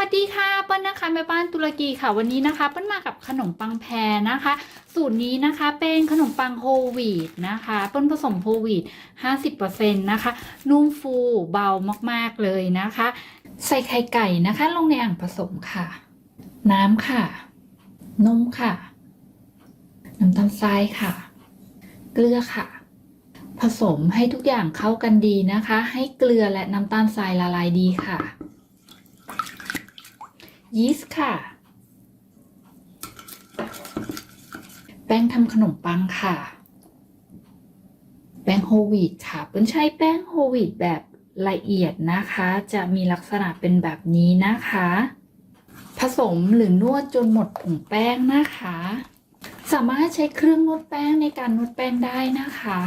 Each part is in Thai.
วัสดีค่ะเปิ้ลนะคะแม่บ้านตุรกีค่ะวันนี้นะคะเปิ้ลมากับขนมปังแพรนะคะ สูตรนี้นะคะเป็นขนมปังโฮลวีตนะคะเปิ้ลผสมโฮลวีต50%นะคะ นุ่มฟูเบามากๆเลยนะคะ ใส่ไข่ไก่นะคะ ลงในอ่างผสมค่ะ น้ำค่ะ นมค่ะ น้ำตาลทรายค่ะ เกลือค่ะ ผสมให้ทุกอย่างเข้ากันดีนะคะ ให้เกลือและน้ำตาลทรายละลายดีค่ะ ยีสต์ค่ะ แป้งทำขนมปังค่ะ แป้งโฮลวีตค่ะเปิ้ลใช้แป้งโฮลวีตแบบละเอียดนะคะ จะมีลักษณะเป็นแบบนี้นะคะ ผสมหรือนวดจนหมดผงแป้งนะคะ สามารถใช้เครื่องนวดแป้งในการนวดแป้งได้นะคะ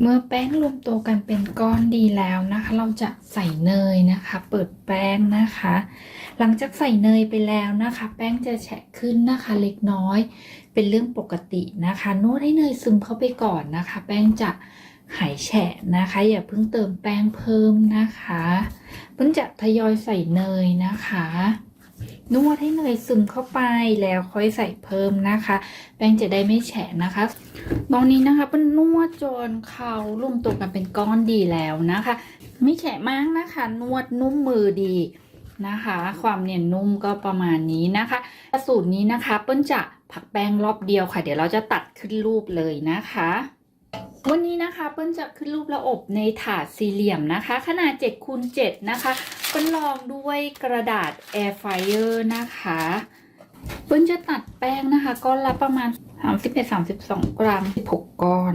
เมื่อแป้งรวมตัวกันเป็นก้อนดีแล้วนะคะ เราจะใส่เนยนะคะ เปิดแป้งนะคะ หลังจากใส่เนยไปแล้วนะคะ แป้งจะแฉะขึ้นนะคะเล็กน้อย เป็นเรื่องปกตินะคะ นวดให้เนยซึมเข้าไปก่อนนะคะ แป้งจะหายแฉะนะคะ อย่าเพิ่งเติมแป้งเพิ่มนะคะเพิ่งจะทยอยใส่เนยนะคะ นวดให้เนยซึมเข้าไปแล้วค่อยใส่เพิ่มนะคะ แป้งจะได้ไม่แฉะนะคะตอนนี้นะคะเป็นนวดจนเขารวมตัวกันเป็นก้อนดีแล้วนะคะ ไม่แฉะมากนะคะ นวดนุ่มมือดีนะคะ ความเนียนนุ่มก็ประมาณนี้นะคะสูตรนี้นะคะเปิ้ลจะผักแป้งรอบเดียวค่ะ เดี๋ยวเราจะตัดขึ้นรูปเลยนะคะวันนี้นะคะเปิ้ลจะขึ้นรูปแล้วอบในถาดสี่เหลี่ยมนะคะ ขนาด7คูณ7นะคะ เปิ้ลลองด้วยกระดาษ air fryer นะคะเปิ้ลจะตัดแป้งนะคะก้อนละประมาณ 31-32 กรัม 16 ก้อน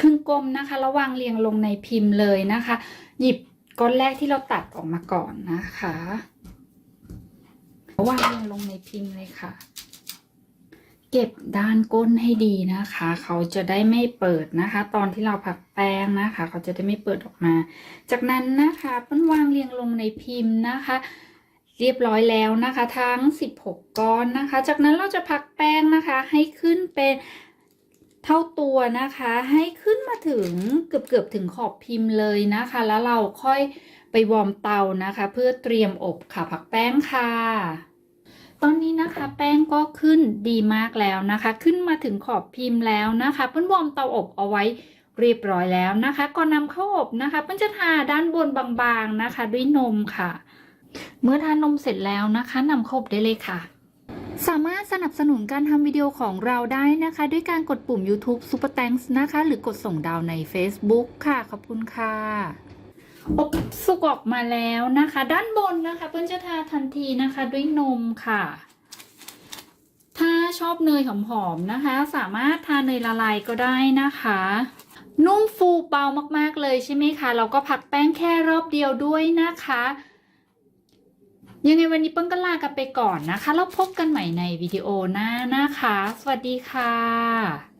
ครึ่งกลมนะคะ ระวางเรียงลงในพิมพ์เลยนะคะ หยิบก้อนแรกที่เราตัดออกมาก่อนนะคะวางเรียงลงในพิมพ์เลยค่ะ เก็บด้านก้นให้ดีนะคะ เขาจะได้ไม่เปิดนะคะ ตอนที่เราผักแป้งนะคะ เขาจะได้ไม่เปิดออกมา จากนั้นนะคะปิ้ลวางเรียงลงในพิมพ์นะคะ เรียบร้อยแล้วนะคะ ทั้ง 16 ก้อนนะคะ จากนั้นเราจะพักแป้งนะคะ ให้ขึ้นเป็นเท่าตัวนะคะ ให้ขึ้นมาถึงเกือบเกือบถึงขอบพิมพ์เลยนะคะ แล้วเราค่อยไปวอร์มเตานะคะ เพื่อเตรียมอบค่ะผักแป้งค่ะ ตอนนี้นะคะแป้งก็ขึ้นดีมากแล้วนะคะ ขึ้นมาถึงขอบพิมพ์แล้วนะคะเปิ้ลวอร์มเตาอบเอาไว้เรียบร้อยแล้วนะคะ ก่อนนำเข้าอบนะคะเปิ้ลจะทาด้านบนบางๆนะคะ ด้วยนมค่ะ เมื่อทานนมเสร็จแล้วนะคะนำเข้าอบได้เลยค่ะสามารถสนับสนุนการทำวิดีโอของเราได้นะคะ ด้วยการกดปุ่ม YouTube Super Thanks นะคะ หรือกดส่งดาวใน Facebook ค่ะ ขอบคุณค่ะ อบสุกออกมาแล้วนะคะ ด้านบนนะคะเปิ้ลจะทาทันทีนะคะด้วยนมค่ะ ถ้าชอบเนยหอมๆนะคะ สามารถทาเนยละลายก็ได้นะคะนุ่มฟูเบามากๆเลยใช่ไหมคะเราก็พักแป้งแค่รอบเดียวด้วยนะคะ ยังไงวันนี้เปิ้ลก็ลากันไปก่อนนะคะ แล้วพบกันใหม่ในวิดีโอหน้านะคะ สวัสดีค่ะ